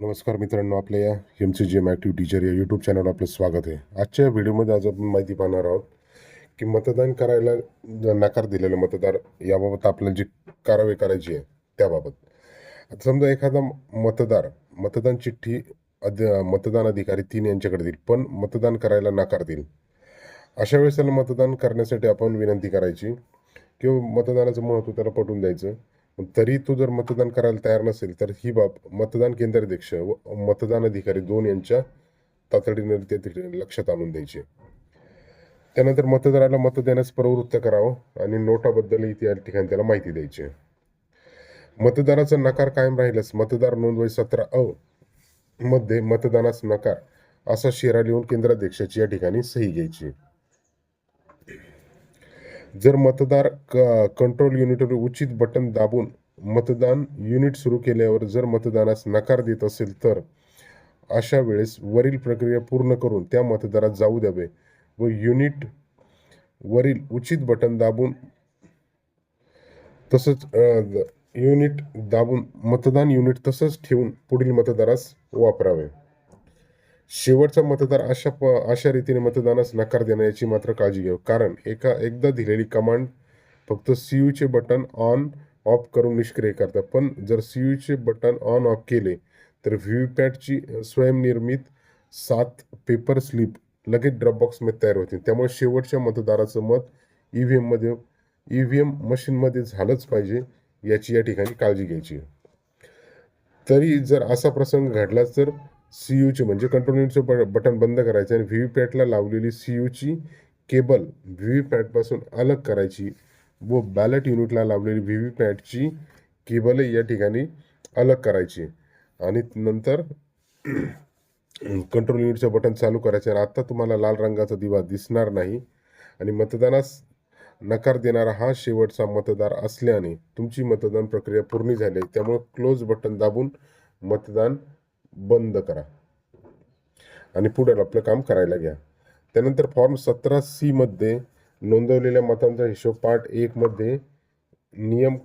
नमस्कार मित्रांनो आपल्या या M C G M active teacher या यूट्यूब चॅनलवर आपलं स्वागत आहे. आजच्या व्हिडिओमध्ये आज आपण माहिती पाहणार आहोत की मतदान करायला नकार दिलेला मतदार याबाबत आपल्याला जी कारवाई करायची आहे त्याबाबत. आता समजा एखादा मतदार मतदान चिठ्ठी अध मतदान अधिकारी तीन यांच्याकडे देईल पण मतदान करायला नकार देईल. अशा वेळेस त्याला मतदान करण्यासाठी आपण विनंती करायची किंवा मतदानाचं महत्त्व त्याला पटवून द्यायचं पण तरी तो जर मतदान करायला तयार नसेल तर ही बाब मतदान केंद्राध्यक्ष व मतदान अधिकारी दोन यांच्या तातडीने त्या ठिकाणी लक्षात आणून द्यायचे. त्यानंतर मतदाराला मत देण्यास प्रवृत्त करावं आणि नोटाबद्दलही त्या ठिकाणी त्याला माहिती द्यायची. मतदाराचा नकार कायम राहिल्यास मतदार नोंदवही सतरा अ मध्ये मतदानास नकार असा शेरा लिहून केंद्राध्यक्षाची या ठिकाणी सही घ्यायची. जर मतदार क कंट्रोल युनिटवर उचित बटन दाबून मतदान युनिट सुरू केल्यावर जर मतदानास नकार देत असेल तर अशा वेळेस वरील प्रक्रिया पूर्ण करून त्या मतदारात जाऊ द्यावे व युनिट वरील उचित बटन दाबून तसंच युनिट दाबून मतदान युनिट तसंच ठेवून पुढील मतदारास वापरावे. शेवटचा मतदार अशा प अशा रीतीने मतदानास नकार देण्याची मात्र काळजी घ्यावी कारण एका एकदा दिलेली कमांड फक्त सी यूचे बटन ऑन ऑफ करून निष्क्रिय करतात. पण जर सी यूचे बटन ऑन ऑफ केले तर व्ही व्ही पॅटची स्वयंनिर्मित सात पेपर स्लिप लगेच ड्रॉपबॉक्समध्ये तयार होतील. त्यामुळे शेवटच्या मतदाराचं मत ई व्ही एममध्ये ई व्ही एम मशीनमध्ये झालंच पाहिजे याची या ठिकाणी काळजी घ्यायची. तरी जर असा प्रसंग घडला तर सी यूचे म्हणजे कंट्रोल युनिटचं ब बटन बंद करायचं आणि व्ही व्ही पॅटला लावलेली सी यूची केबल व्ही व्ही पॅटपासून अलग करायची व बॅलेट युनिटला लावलेली व्ही व्ही पॅटची केबलही या ठिकाणी अलग करायची. आणि नंतर कंट्रोल युनिटचं बटन चालू करायचं. आणि आत्ता तुम्हाला लाल रंगाचा दिवा दिसणार नाही. आणि मतदानास नकार देणारा हा शेवटचा मतदार असल्याने तुमची मतदान प्रक्रिया पूर्ण झाली आहे. त्यामुळे क्लोज बटन दाबून मतदान बंद करा. आणि पुढे आपलं काम करायला घ्या. त्यानंतर फॉर्म सतरा सी मध्ये नोंदवलेल्या मतांचा हिशोब पार्ट एक मध्ये नियम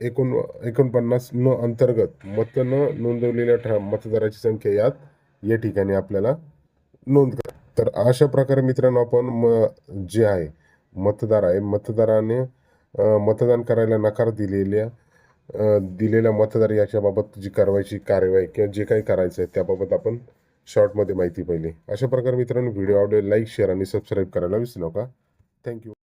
एकोण एकोणपन्नास न अंतर्गत मत न नोंदवलेल्या ठ मतदाराची संख्या यात या ठिकाणी आपल्याला नोंद करा. तर अशा प्रकारे मित्रांनो आपण म जे आहे मतदार आहे मतदाराने मतदान करायला नकार दिलेल्या दिलेल्या मतदार याच्याबाबत जी कारवाईची कार्यवाही किंवा जे काही करायचं आहे त्याबाबत आपण शॉर्टमध्ये माहिती पाहिली. अशा प्रकारे मित्रांनो व्हिडिओ आवडेल लाईक शेअर आणि सबस्क्राईब करायला विसरू नका. थँक्यू